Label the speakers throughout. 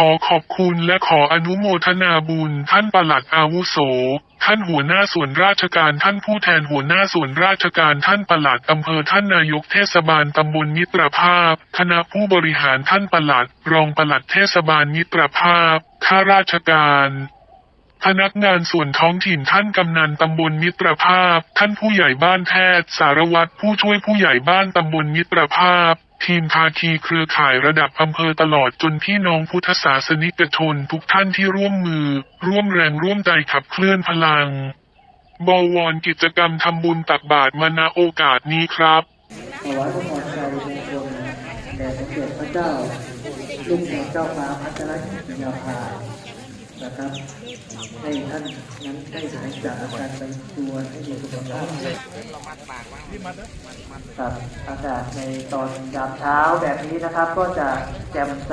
Speaker 1: ขอขอบคุณและขออนุโมทนาบุญท่านปลัดอาวุโส ท่านหัวหน้าส่วนราชการท่านผู้แทนหัวหน้าส่วนราชการท่านปลัดอำเภอท่านนายกเทศบาลตำบลมิตรภาพ คณะผู้บริหารท่านปลัด รองปลัดเทศบาลมิตรภาพ ข้าราชการ พนักงานส่วนท้องถิ่นท่านกำนันตำบลมิตรภาพ ท่านผู้ใหญ่บ้านแพทย์ สารวัตรผู้ช่วยผู้ใหญ่บ้านตำบลมิตรภาพ ทีมภาคีเครือข่ายระดับอำเภอตลอดจนพี่น้องพุทธศาสนิกชนทุกท่านที่ร่วมมือ ร่วมแรงร่วมใจขับเคลื่อนพลัง บวรกิจกรรมทำบุญตักบาตรมาณโอกาสนี้ครับ
Speaker 2: ถวายพระพรชัยมงคลแด่สมเด็จพระเจ้าลูกแห่งเจ้าฟ้าพัชรกิติยาภา นะครับ ให้ท่านนั้นได้หายจากอาการไปตัวให้มีสุขภาพครับอากาศในตอนยามเช้าแบบนี้นะครับ ก็จะแจ่มใส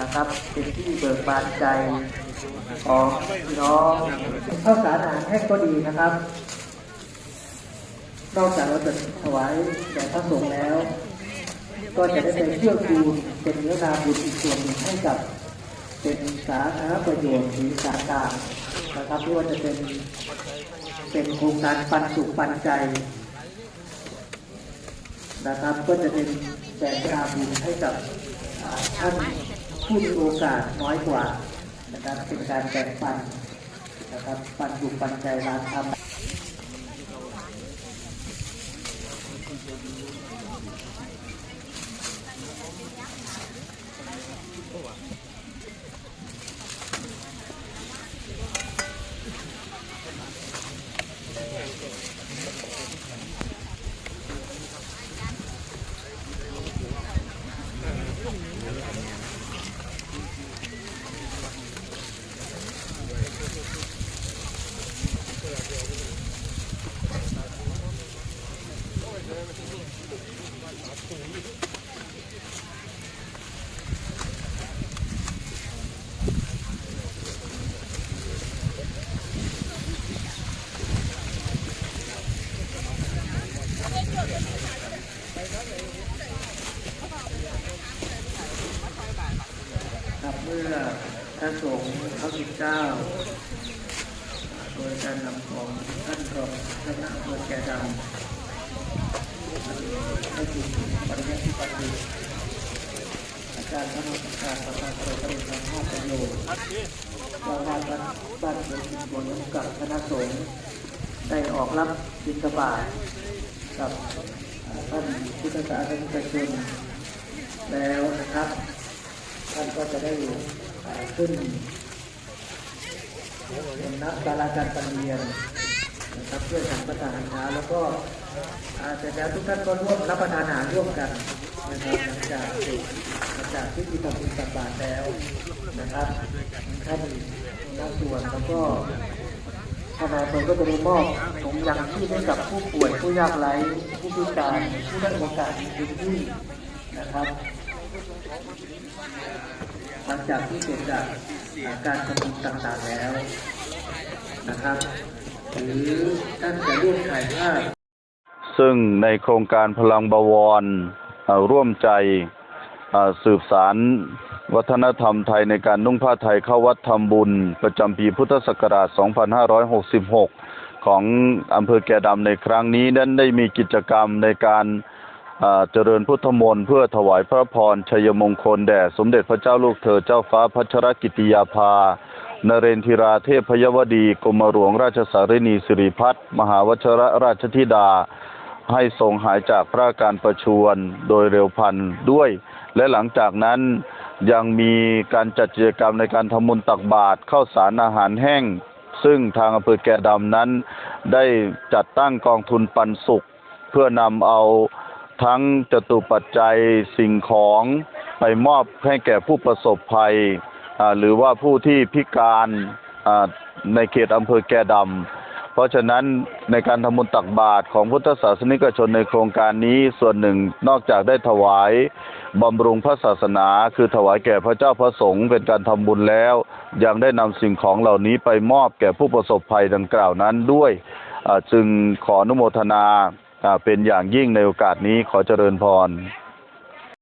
Speaker 2: นะครับ เป็นที่เบิกบานใจของพี่น้องข้าวสารอาหารแห้งก็ดีนะครับ นอกจากเราจะถวายแด่พระสงฆ์แล้ว ก็จะได้เป็นเชื่อคูณเป็นเนื้อนาบุญอีกส่วนหนึ่งให้กับ เป็นสาธารณประโยชน์หรือสาขานะครับไม่ว่าจะเป็นเป็นโครงการปันสุขปันใจนะครับก็จะเป็นแบ่งนาบุญให้กับท่านผู้มีโอกาสน้อยกว่านะครับเป็นการแบ่งปันนะครับปันสุขปันใจร้านทำ ครั เพื่อพระสงฆ์พระสิบเก้า โดยการนำของท่านรองคณะอำเภอแก่ดำให้ถูกปริยัติปฏิอาจารย์พระนรการประธานโรงเรียนทางภาพประโยชน์วาวาวัดบ้านเมืองสิบนกับคณะสงฆ์ได้ออกรับบิณฑบาตกับท่านพุทธศาสนิกชนแล้วนะครับ ท่านก็จะได้ขึ้นเป็นนักดาราการประเรียนนะครับเพื่อทำประทานอาหารแล้วก็อาเสร็จแล้วทุกท่านก็ร่วมรับประทานอาหารร่วมกันนะครับหลังจากหลังจากที่มีทำบุญตักบาตรแล้วนะครับท่านนักส่วนแล้วก็ทนายคนก็จะได้มอบถุงยางชีพให้กับผู้ป่วยผู้ยากไร้ผู้พิการผู้ได้โอกาสในพื้นที่นะครับ หลังจากที่เสร็จจากการทำบุญต่างๆแล้วนะครับ หรือท่านจะร่วมถ่ายภาพ
Speaker 3: ซึ่งในโครงการพลังบวรร่วมใจสืบสารวัฒนธรรมไทยในการนุ่งผ้าไทยเข้าวัดทำบุญ ประจำปีพุทธศักราช 2566 ของอำเภอแก่ดำในครั้งนี้นั้นได้มีกิจกรรมในการ เจริญพุทธมนต์เพื่อถวายพระพรชัยมงคลแด่สมเด็จพระเจ้าลูกเธอเจ้าฟ้าพัชรกิติยาภานเรนทิราเทพยวดีกรมหลวงราชสารินีสิริพัฒน์มหาวชรราชธิดา ให้ทรงหายจากพระการประชวรโดยเร็วพันด้วย และหลังจากนั้นยังมีการจัดกิจกรรมในการทำบุญตักบาตรข้าวสารอาหารแห้ง ซึ่งทางอำเภอแก่ดำนั้นได้จัดตั้งกองทุนปันสุข เพื่อนำเอา ทั้งจตุปัจจัยสิ่งของไปมอบให้แก่ผู้ประสบภัย หรือว่าผู้ที่พิการในเขตอำเภอแก่ดำ เพราะฉะนั้นในการทำบุญตักบาตรของพุทธศาสนิกชนในโครงการนี้ส่วนหนึ่งนอกจากได้ถวายบำรุงพระศาสนา คือถวายแก่พระเจ้าพระสงฆ์เป็นการทำบุญแล้ว ยังได้นำสิ่งของเหล่านี้ไปมอบแก่ผู้ประสบภัยดังกล่าวนั้นด้วย จึงขออนุโมทนา เป็นอย่างยิ่งในโอกาสนี้ขอเจริญพร